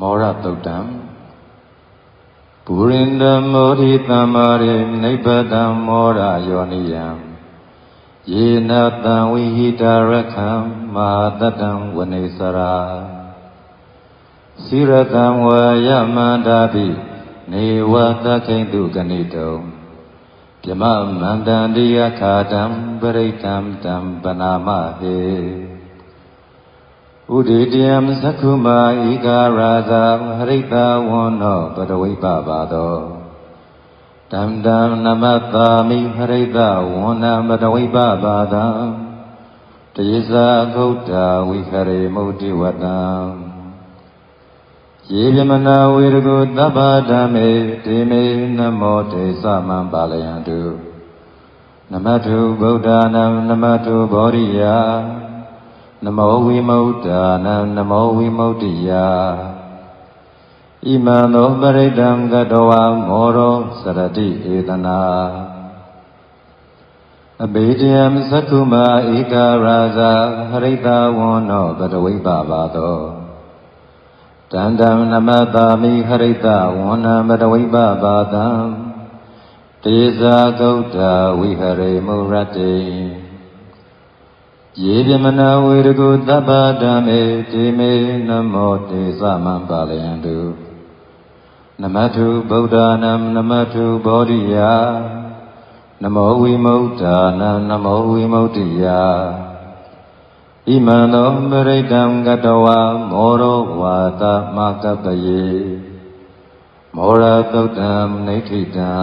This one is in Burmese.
မောရတုတ်တံပုရိန္ဒမောရိသမ္မာရိနိဗ္ဗတံမောရယောနိယံယေနတံဝိဟိတရခံမဟာတတံဝနေစရာစိရတံဝယမန္တာပိနေဝတခိန်တုကနိတုံပြမမန္တန္တိယခာတံပရိတံတံပနာမဟေ ဥဒိတယံသက္ခုမာဧကရာဇာဟရိတဝန္နောပတဝိပပါသောတံတံနမတ္တာမိဟရိတဝန္နပတဝိပပါဒံတေဇာဂௌတဝိခရေမုဒိဝတံယေပြမနာဝေရကုသဗ္ဗဓမ္မေတေမေနမောတေသမံပါလယံတုနမတုဗုဒ္ဓနာနမတုဘောရိယာ နမောဝိမု utta နံနမောဝိမု tti ယဣမံသောပရိဒံကတဝါမောရောစရတိဧတနာအဘေတယံသတ္ထုမဧကရာဇာဟရိတဝန္နောပတဝိပပါသောတန္တံနမတာမိဟရိတဝန္နံပတဝိပပါတံတေဇာဂௌတဝိဟရေမုရတေ ယေပြမနာဝေရကုသဗ္ဗဓမ္မေတိမေနမောတေသမံပါလယံတုနမထုဗုဒ္ဓနာနမထုဘောဓိယနမောဝိမု ക്ത နာနမောဝိမု ക്തി ယဣမံသောပရိတံကတဝမောရောဝါသမကပ္ပယေမောရသုတ်တံနိဋ္ဌိတံ